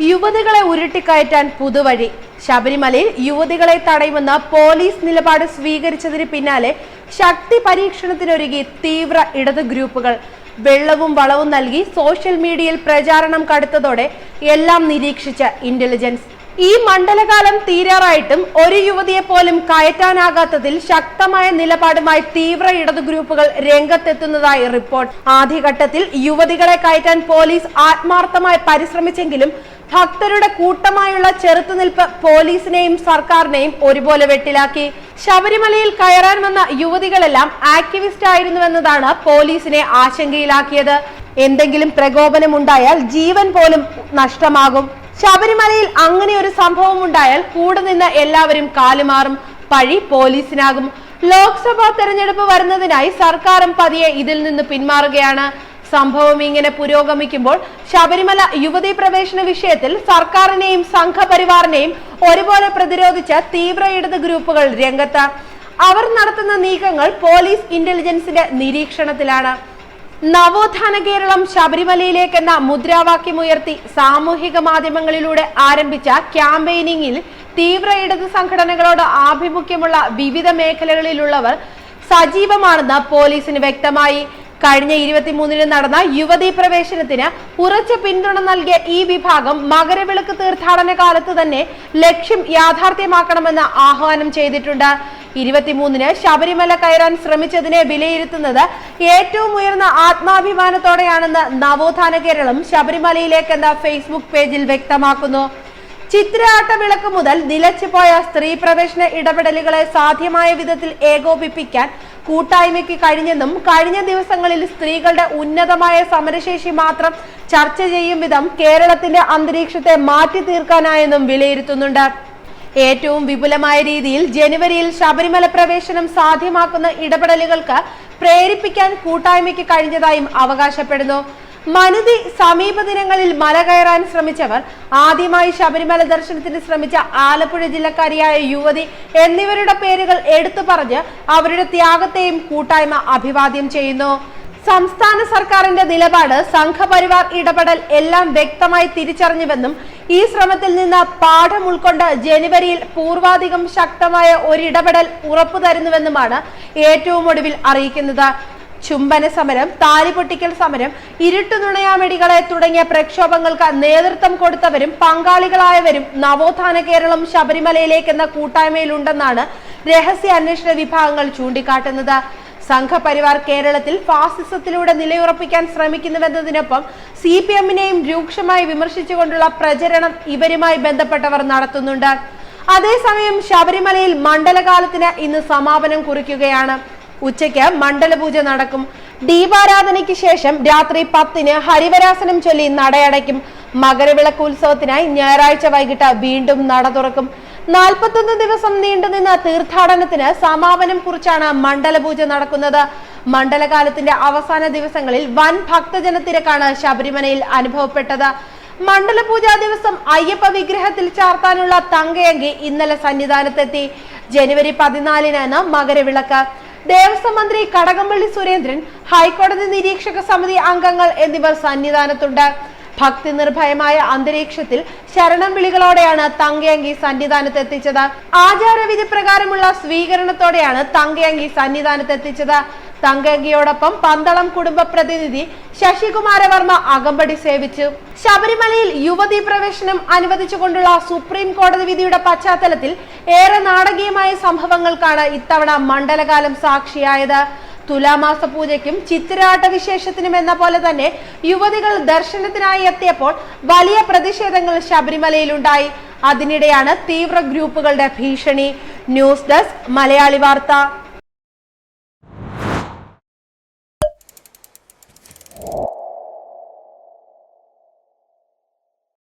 യുവതികളെ ഉരുട്ടിക്കയറ്റാൻ പുതുവഴി. ശബരിമലയിൽ യുവതികളെ തടയുമെന്ന പോലീസ് നിലപാട് സ്വീകരിച്ചതിന് പിന്നാലെ ശക്തി പരീക്ഷണത്തിനൊരുങ്ങി തീവ്ര ഇടത് ഗ്രൂപ്പുകൾ. വെള്ളവും വളവും നൽകി സോഷ്യൽ മീഡിയയിൽ പ്രചാരണം കടുത്തതോടെ എല്ലാം നിരീക്ഷിച്ച ഇന്റലിജൻസ്. ഈ മണ്ഡലകാലം തീരാറായിട്ടും ഒരു യുവതിയെ പോലും കയറ്റാനാകാത്തതിൽ ശക്തമായ നിലപാടുമായി തീവ്ര ഇടതു ഗ്രൂപ്പുകൾ രംഗത്തെത്തുന്നതായി റിപ്പോർട്ട്. ആദ്യഘട്ടത്തിൽ യുവതികളെ കയറ്റാൻ പോലീസ് ആത്മാർത്ഥമായി പരിശ്രമിച്ചെങ്കിലും ഭക്തരുടെ കൂട്ടമായുള്ള ചെറുത്തുനിൽപ്പ് പോലീസിനെയും സർക്കാരിനെയും ഒരുപോലെ വെട്ടിലാക്കി. ശബരിമലയിൽ കയറാൻ വന്ന യുവതികളെല്ലാം ആക്ടിവിസ്റ്റ് ആയിരുന്നുവെന്നതാണ് പോലീസിനെ ആശങ്കയിലാക്കിയത്. എന്തെങ്കിലും പ്രകോപനം ഉണ്ടായാൽ ജീവൻ പോലും നഷ്ടമാകും. ശബരിമലയിൽ അങ്ങനെ ഒരു സംഭവം ഉണ്ടായാൽ കൂടെ നിന്ന് എല്ലാവരും കാലുമാറും. പഴി പോലീസിനാകും. ലോക്സഭാ തെരഞ്ഞെടുപ്പ് വരുന്നതിനായി സർക്കാരും പതിയെ ഇതിൽ നിന്ന് പിന്മാറുകയാണ്. സംഭവം ഇങ്ങനെ പുരോഗമിക്കുമ്പോൾ ശബരിമല യുവതീ പ്രവേശന വിഷയത്തിൽ സർക്കാരിനെയും സംഘപരിവാറിനെയും ഒരുപോലെ പ്രതിരോധിച്ച തീവ്ര ഇടത് ഗ്രൂപ്പുകൾ രംഗത്ത്. അവർ നടത്തുന്ന നീക്കങ്ങൾ പോലീസ് ഇന്റലിജൻസിന്റെ നിരീക്ഷണത്തിലാണ്. നവോത്ഥാന കേരളം ശബരിമലയിലേക്കെന്ന മുദ്രാവാക്യമുയർത്തി സാമൂഹിക മാധ്യമങ്ങളിലൂടെ ആരംഭിച്ച ക്യാമ്പയിനിങ്ങിൽ തീവ്ര ഇടത് സംഘടനകളോട് ആഭിമുഖ്യമുള്ള വിവിധ മേഖലകളിലുള്ളവർ സജീവമാണെന്ന് പോലീസിന് വ്യക്തമായി. കഴിഞ്ഞ ഇരുപത്തിമൂന്നിന് നടന്ന യുവതീ പ്രവേശനത്തിന് ഉറച്ച പിന്തുണ നൽകിയ ഈ വിഭാഗം മകരവിളക്ക് തീർത്ഥാടന കാലത്ത് തന്നെ ലക്ഷ്യം യാഥാർത്ഥ്യമാക്കണമെന്ന് ആഹ്വാനം ചെയ്തിട്ടുണ്ട്. ഇരുപത്തിമൂന്നിന് ശബരിമല കയറാൻ ശ്രമിച്ചതിനെ വിലയിരുത്തുന്നത് ഏറ്റവും ഉയർന്ന ആത്മാഭിമാനത്തോടെയാണെന്ന് നവോത്ഥാന കേരളം ശബരിമലയിലേക്ക് എന്ന ഫേസ്ബുക്ക് പേജിൽ വ്യക്തമാക്കുന്നു. ചിത്രയാട്ട വിളക്ക് മുതൽ നിലച്ചുപോയ സ്ത്രീ പ്രവേശന ഇടപെടലുകളെ സാധ്യമായ വിധത്തിൽ ഏകോപിപ്പിക്കാൻ കൂട്ടായ്മയ്ക്ക് കഴിഞ്ഞെന്നും കഴിഞ്ഞ ദിവസങ്ങളിൽ സ്ത്രീകളുടെ ഉന്നതമായ സമരശേഷി മാത്രം ചർച്ച ചെയ്യും വിധം കേരളത്തിന്റെ അന്തരീക്ഷത്തെ മാറ്റി തീർക്കാനായെന്നും വിലയിരുത്തുന്നുണ്ട്. ഏറ്റവും വിപുലമായ രീതിയിൽ ജനുവരിയിൽ ശബരിമല പ്രവേശനം സാധ്യമാക്കുന്ന ഇടപെടലുകൾക്ക് പ്രേരിപ്പിക്കാൻ കൂട്ടായ്മയ്ക്ക് കഴിഞ്ഞതായും അവകാശപ്പെടുന്നു. മനുതി സമീപ ദിനങ്ങളിൽ മല കയറാൻ ശ്രമിച്ചവർ ആദ്യമായി ശബരിമല ദർശനത്തിന് ശ്രമിച്ച ആലപ്പുഴ ജില്ലക്കാരിയായ യുവതി എന്നിവരുടെ പേരുകൾ എടുത്തു പറഞ്ഞ് അവരുടെ ത്യാഗത്തെയും കൂട്ടായ്മ അഭിവാദ്യം ചെയ്യുന്നു. സംസ്ഥാന സർക്കാരിന്റെ നിലപാട് സംഘപരിവാർ ഇടപെടൽ എല്ലാം വ്യക്തമായി തിരിച്ചറിഞ്ഞുവെന്നും ഈ ശ്രമത്തിൽ നിന്ന് പാഠം ഉൾക്കൊണ്ട് ജനുവരിയിൽ പൂർവാധികം ശക്തമായ ഒരിടപെടൽ ഉറപ്പു തരുന്നുവെന്നുമാണ് ഏറ്റവും ഒടുവിൽ അറിയിക്കുന്നത്. ചുംബന സമരം താലിപൊട്ടിക്കൽ സമരം ഇരുട്ടുനുണയാമെടികളെ തുടങ്ങിയ പ്രക്ഷോഭങ്ങൾക്ക് നേതൃത്വം കൊടുത്തവരും പങ്കാളികളായവരും നവോത്ഥാന കേരളം ശബരിമലയിലേക്കെന്ന കൂട്ടായ്മയിലുണ്ടെന്നാണ് രഹസ്യ അന്വേഷണ വിഭാഗങ്ങൾ ചൂണ്ടിക്കാട്ടുന്നത്. സംഘപരിവാർ കേരളത്തിൽ ഫാസിസത്തിലൂടെ നിലയുറപ്പിക്കാൻ ശ്രമിക്കുന്നുവെന്നതിനൊപ്പം സി പി എമ്മിനെയും രൂക്ഷമായി വിമർശിച്ചുകൊണ്ടുള്ള പ്രചരണം ഇവരുമായി ബന്ധപ്പെട്ടവർ നടത്തുന്നുണ്ട്. അതേസമയം ശബരിമലയിൽ മണ്ഡലകാലത്തിന് ഇന്ന് സമാപനം കുറിക്കുകയാണ്. ഉച്ചയ്ക്ക് മണ്ഡലപൂജ നടക്കും. ദീപാരാധനയ്ക്ക് ശേഷം രാത്രി പത്തിന് ഹരിവരാസനം ചൊല്ലി നടയടയ്ക്കും. മകരവിളക്ക് ഉത്സവത്തിനായി ഞായറാഴ്ച വൈകിട്ട് വീണ്ടും നട തുറക്കും. നാൽപ്പത്തൊന്ന് ദിവസം നീണ്ടുനിന്ന തീർത്ഥാടനത്തിന് സമാപനം കുറിച്ചാണ് മണ്ഡലപൂജ നടക്കുന്നത്. മണ്ഡലകാലത്തിന്റെ അവസാന ദിവസങ്ങളിൽ വൻ ഭക്തജന തിരക്കാണ് ശബരിമലയിൽ അനുഭവപ്പെട്ടത്. മണ്ഡലപൂജാ ദിവസം അയ്യപ്പ വിഗ്രഹത്തിൽ ചാർത്താനുള്ള തങ്കയങ്കി ഇന്നലെ സന്നിധാനത്തെത്തി. ജനുവരി പതിനാലിനാണ് മകരവിളക്ക്. ദേവസ്വം മന്ത്രി കടകംപള്ളി സുരേന്ദ്രൻ ഹൈക്കോടതി നിരീക്ഷക സമിതി അംഗങ്ങൾ എന്നിവർ സന്നിധാനത്തുണ്ട്. ഭക്തി നിർഭയമായ അന്തരീക്ഷത്തിൽ ശരണം വിളികളോടെയാണ് തങ്കയങ്കി സന്നിധാനത്ത് എത്തിച്ചത്. ആചാരവിധി പ്രകാരമുള്ള സ്വീകരണത്തോടെയാണ് തങ്കയങ്കി സന്നിധാനത്ത് എത്തിച്ചത്. തങ്കയങ്കിയോടൊപ്പം പന്തളം കുടുംബ പ്രതിനിധി ശശികുമാരവർമ്മ അകമ്പടി സേവിച്ചു. ശബരിമലയിൽ യുവതീ പ്രവേശനം അനുവദിച്ചുകൊണ്ടുള്ള സുപ്രീം കോടതി വിധിയുടെ പശ്ചാത്തലത്തിൽ ഏറെ നാടകീയമായ സംഭവങ്ങൾക്കാണ് ഇത്തവണ മണ്ഡലകാലം സാക്ഷിയായത്. തുലാമാസ പൂജയ്ക്കും ചിത്തിരാട്ടവിശേഷത്തിനും എന്ന പോലെ തന്നെ യുവതികൾ ദർശനത്തിനായി എത്തിയപ്പോൾ വലിയ പ്രതിഷേധങ്ങൾ ശബരിമലയിൽ ഉണ്ടായി അതിനിടെയാണ് തീവ്ര ഗ്രൂപ്പുകളുടെ ഭീഷണി. ന്യൂസ് ഡെസ്ക് മലയാളി വാർത്ത.